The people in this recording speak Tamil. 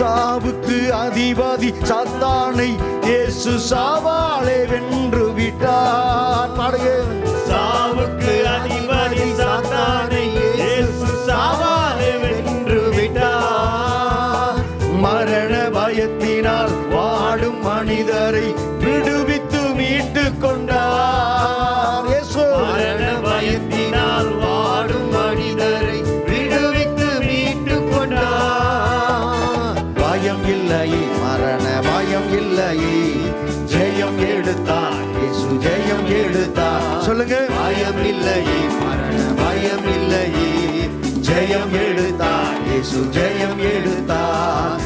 சாவுக்கு அதிபதி சாத்தானை இயேசு சாவாலே வென்று விட்டார். பாடுங்க. சாவுக்கு அதிபதி சாத்தானை இயேசு சாவாலே வென்று விட்டார். மரண பயத்தினால் வாடும் மனிதரை விடுவித்து மீட்டு கொண்டார். பயம் இல்லை மரண பயம் இல்லை ஜெயம் எடுத்தார். இயேசு ஜெயம் எடுத்தார். சொல்லுங்க. பயம் இல்லையே. மரண பயம் இல்லையே. ஜெயம் எடுத்தார். இயேசு ஜெயம் எடுத்தார்.